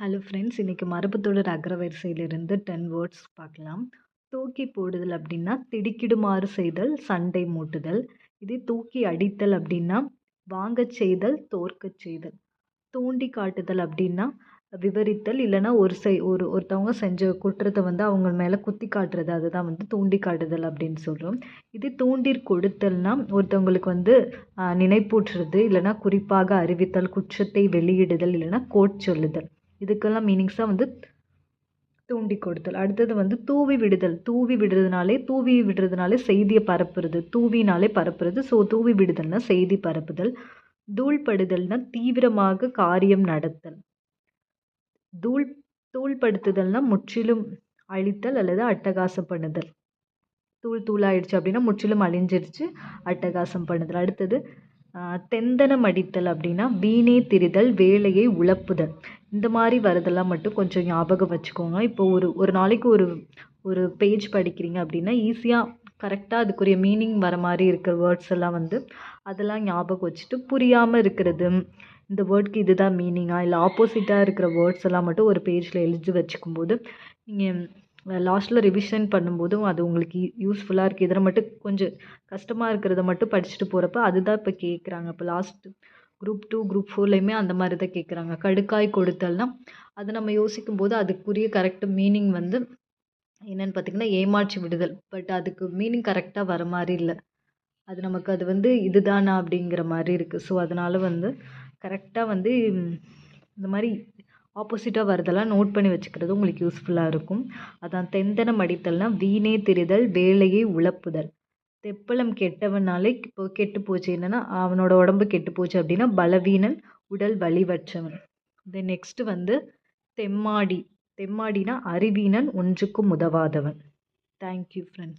Hello friends இன்றைக்கி மரபுத்தொடர் அகரவரிசையிலிருந்து ten words பார்க்கலாம். தூக்கி போடுதல் அப்படின்னா திடுக்கிடுமாறு செய்தல் சண்டை மூட்டுதல். இதே தூக்கி அடித்தல் அப்படின்னா வாங்கச் செய்தல் தோற்கச் செய்தல். தூண்டி காட்டுதல் அப்படின்னா விவரித்தல் இல்லைன்னா ஒரு செய் ஒரு ஒருத்தவங்க செஞ்ச குற்றத்தை வந்து அவங்க மேலே குத்தி காட்டுறது அதுதான் வந்து தூண்டி காட்டுதல் அப்படின்னு சொல்கிறோம் இது தூண்டிற் கொடுத்தல்னா ஒருத்தவங்களுக்கு வந்து நினைப்பூட்டுறது இல்லைன்னா குறிப்பாக அறிவித்தல் குற்றத்தை வெளியிடுதல் இல்லைன்னா கோட் சொல்லுதல். இதுக்கெல்லாம் மீனிங்ஸாக வந்து தூண்டி கொடுத்தல். அடுத்தது வந்து தூவி விடுதல். தூவி விடுறதுனாலே தூவி விடுறதுனாலே செய்தியை பரப்புறது. தூவினாலே பரப்புறது. ஸோ தூவி விடுதல்னால் செய்தி பரப்புதல். தூள்படுதல்னால் தீவிரமாக காரியம் நடத்தல். தூள் தூள்படுத்துதல்னால் முற்றிலும் அழித்தல் அல்லது அட்டகாசம் பண்ணுதல் தூள் தூளாயிடுச்சு அப்படின்னா முற்றிலும் அழிஞ்சிருச்சு அட்டகாசம் பண்ணுதல். அடுத்தது தெந்தனம் அடித்தல் அப்படின்னா வீணே திரிதல் வேலையை உழப்புதல். இந்த மாதிரி வரதெல்லாம் மட்டும் கொஞ்சம் ஞாபகம் வச்சுக்கோங்க. இப்போ ஒரு ஒரு நாளைக்கு ஒரு ஒரு பேஜ் படிக்கிறீங்க அப்படின்னா ஈஸியாக கரெக்டாக அதுக்குரிய மீனிங் வர மாதிரி இருக்கிற வேர்ட்ஸ் எல்லாம் வந்து அதெல்லாம் ஞாபகம் வச்சுட்டு புரியாமல் இருக்கிறது. இந்த வேர்ட்க்கு இதுதான் மீனிங்காக இல்லை ஆப்போசிட்டாக இருக்கிற வேர்ட்ஸ் எல்லாம் மட்டும் ஒரு பேஜில் எழுதி வச்சுக்கும்போது நீங்கள் லாஸ்ட்டில் ரிவிஷன் பண்ணும்போதும் அது உங்களுக்கு யூஸ்ஃபுல்லாக இருக்குது இதில் மட்டும் கொஞ்சம் கஷ்டமாக இருக்கிறத மட்டும் படிச்சுட்டு போகிறப்ப அதுதான் இப்போ கேட்குறாங்க இப்போ லாஸ்ட்டு குரூப் டூ குரூப் ஃபோர்லேயுமே அந்த மாதிரி தான் கேட்குறாங்க கடுக்காய் கொடுத்தல்னா அது நம்ம யோசிக்கும் போது அதுக்குரிய கரெக்ட் மீனிங் வந்து என்னென்னு பார்த்திங்கன்னா ஏமாற்றி விடுதல். பட் அதுக்கு மீனிங் கரெக்டாக வர மாதிரி இல்லை. அது நமக்கு அது வந்து இதுதானா அப்படிங்கிற மாதிரி இருக்குது ஸோ அதனால் வந்து கரெக்டாக வந்து இந்த மாதிரி ஆப்போசிட்டாக வரதெல்லாம் நோட் பண்ணி வச்சுக்கிறது உங்களுக்கு யூஸ்ஃபுல்லாக இருக்கும். அதான் தெந்தனம் அடித்தல்னால் வீணே திரிதல் வேலையை உழப்புதல். தெப்பலம் கெட்டவனாலே இப்போ கெட்டு போச்சு. என்னென்னா அவனோட உடம்பு கெட்டு போச்சு அப்படின்னா பலவீனன் உடல் வலிவற்றவன் தென் நெக்ஸ்ட்டு வந்து தெம்மாடி. தெம்மாடினா அறிவீனன் ஒன்றுக்கும் உதவாதவன். Thank you friends